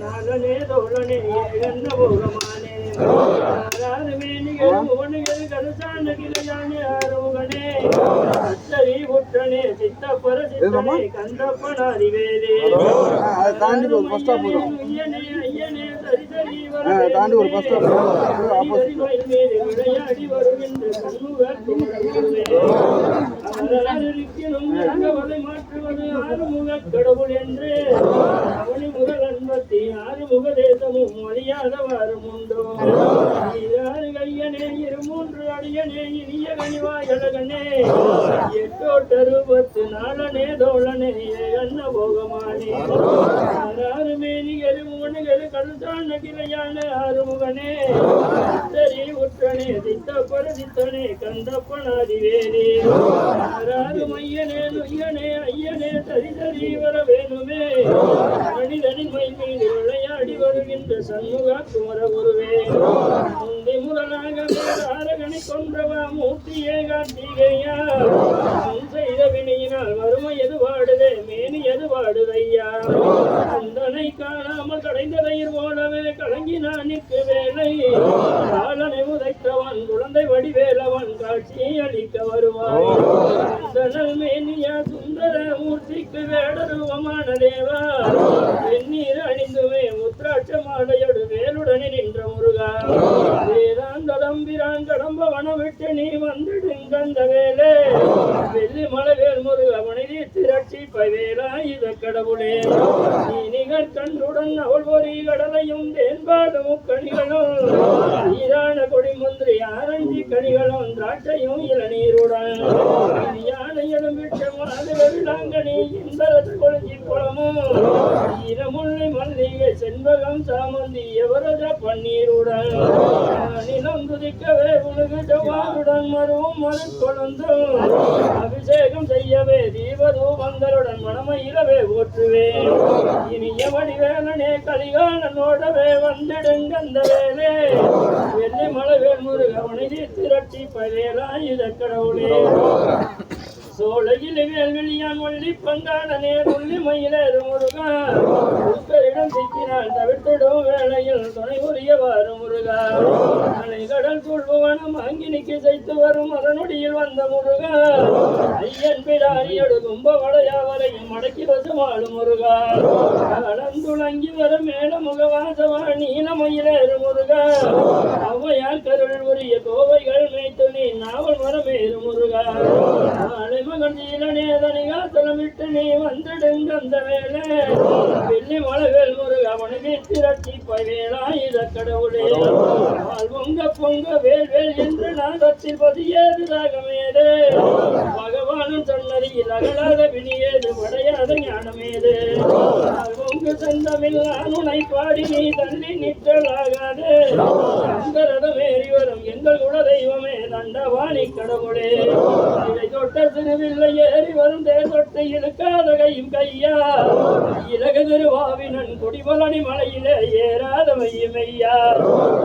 நாலனே தோழனே ஏகந்த போகமானே தாண்டி ஒரு bus stop வரும் தாண்டி ஒரு பஸ் ஸ்டாப் ஆப்போசிட் எட்டோட்டருபத்து நாளனே தோழனே அன்ன போகமானே? ஆறாறு மேனிகள் மூணுகள் கருத்தான கிளையான ஆறுமுகனே. சரி உற்றனே சித்தப்பர சித்தனே கந்தப்பனாதி வேணே ஆறாறு மையனே நொய்யனே ஐயனே சரி சரி வர வேணுமே. மனிதனின் மை மீது விளையாடி வருகின்ற சண்முக குமர குருவே. முந்தி முதலாக வேறாரகனை கொன்றவா மூர்த்தியே கார்த்திகையா. வடிவேலவன் காட்சி அளிக்க வருவாய். அந்தனல் மேனியா சுந்தர மூர்த்திக்கு வேடருவமான தேவா. வெந்நீர் அணிந்துமே உத்ராட்ச மாலையோடு வேலுடனே நின்ற முருகா. வேதாந்த தம்பிரான் கடம்ப வனம் விட்டு நீ வந்துடுங்கந்த வேலே. வெள்ளி மலைவேல் முருக மனிதி திரட்சி பவேலா இத கடவுளே. நீ நிகர் கண்டுடன் அவள் கடலையும் தேன்பாலும் கனிகளும் ஈரான கொடி முந்திரி ஆரஞ்சி கனிகளும் திராட்சையும் இளநீருடன் யானையிலும் விட்டம் அது வெள்ளாங்கனி கொழுஞ்சி குளமும் ஈரமுல்லை மல்லிகை செண்பகம் சாமந்தி எவரத பன்னீருடன் நிலம் குதிக்கவே உலகு ஜவாருடன் மருவும் மறு கொழுந்தும் அபிஷேகம் செய்யவே தீபதூபங்களுடன் மனமயிலவே ஓற்றுவேன் இனிய வடிவேலனே கலிகாலனோடவே வந்திடுங்கந்த வேலே வெள்ளி மலைவேல் முருகவனை திரட்சி பவேலா இத கடவுளே. சோலையில் வேல்வெளியான் வள்ளி பங்காளனே துள்ளி மயிலேறு முருகா. புத்தரிடம் சிக்கினால் தவிர்த்திடும் வேளையில் துணை உரியவாறு முருகா. கடல் சூழ்பவனம் அங்கினிக்கு செய்து வரும் அதனுடியில் வந்த முருகா. ஐயன் பிடாரியோடு கும்பவளையாவரையும் மடக்கி வசமாடும் முருகா. கலந்துளங்கி வர மேல முகவாசவா நீலமயிலேறு முருகா. அவ்வையார் கருள் உரிய கோவைகள் மேய்த்து நீ நாவல் மரமேறு முருகா. நாளை மகன் நீலநேதனிகா தலமிட்டு நீ வந்துடுங்க அந்த வேலை வெள்ளி மலவேல் முருகா திரட்டி பவேலா கடவுளே. பொங்க பொங்க வேல் வேல் என்று நாதத்தில் பதியேது ராகமேது. பகவானும் சன்னதியில் அகலாத வினியேது ஞானமேது. பால் பொங்கு உனை பாடி நீ தள்ளி நிற்றலாகாது. அந்த ரதமேறி வரும் எங்கள் குல தெய்வமே தண்டவாணி கடவுளே. இதை தொட்ட திருவில்லை ஏறி வரும் தேசத்தை இழுக்காத கையும் கையா. இலகு திருவாவினன் குடிமலனி மலையிலே ஏறாத மையமையா.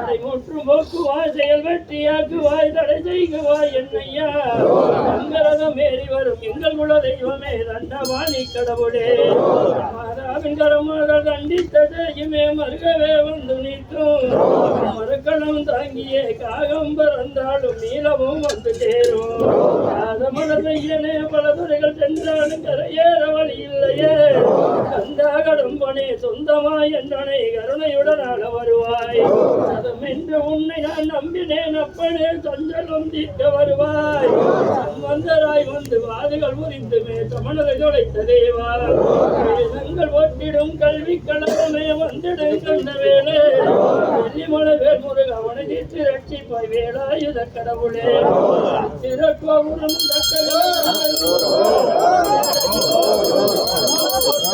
அதை முற்று போக்குவாய் செயல் வெற்றியாக்குவாய் தடை செய்குவாய் என்னையா. அந்தரதம் ஏறி வரும் எங்கள் குல தெய்வமே தண்டவாணி கடவுளே. கரமாக கண்டித்ததை இமே மறுகவே வந்து நிற்கும். மறுக்கணம் தாங்கியே காகம் பறந்தாலும் நீளமும் வந்து சேரும். மனதையனே பல துறைகள் சென்றாலும் கரையேற வழி இல்லையே. கந்தா கடம்பனே சொந்தமாய் என்றனை கருணையுடனாக வருவாய். சதம் என்று உன்னை நான் நம்பினேன் அப்பனே சஞ்சலம் தீர்க்க வருவாய். சம்பந்தராய் வந்து வாதுகள் முறிந்துமே சமணரை தொலைத்த தேவா. வேதங்கள் ஒட்டிடும் கல்வி கலகமே வந்துடும் கண்ட வேலே வெள்ளிமலை வேல் முருக அவனை தீர்த்து ரட்சிப்பாய் வேலாயுத கடவுளே. திறக்கவுடன்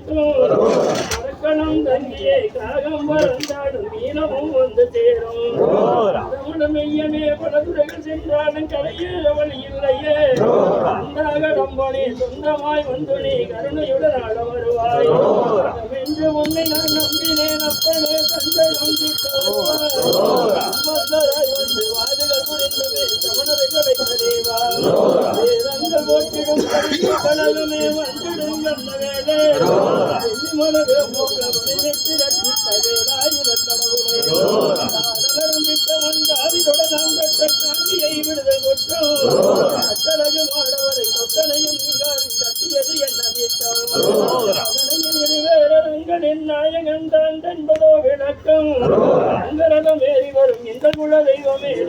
வந்து நிற்கும் மரக்கணம் தங்கியே காகம் பறந்தாடும் மீனமும் வந்து சேரும். தமிழ் மெய்யனே பல துறைகள் சென்றாலும் கரையேற வழி இல்லையே அந்தாகடம்பனே சொந்தமாய் வந்து நீ கருணையுடன் ஆட வருவாய். என்று உன்னை நான் நம்பினேன் அப்பனே தஞ்சம் அமர்ந்தராய் போட்டிடும் கருத்து கனகமே வந்துடும் வந்த வேலே மனவே போக முடித்து ரட்சி கவேலாயுத கடவுளே காதலரும் விட்டவன் காவிதொட நாம் கட்ட காவியை விடுதல் கொற்றோம் அக்கழகு மாடவரை தொட்டனையும் நீங்காவி கட்டியது என்ன நித்தம் அதனையில் இருவேரங்களின் நாயகன் தான் என்பதோ விளக்கம் அங்கரகம் ஏறி வரும் இந்த குல தெய்வமே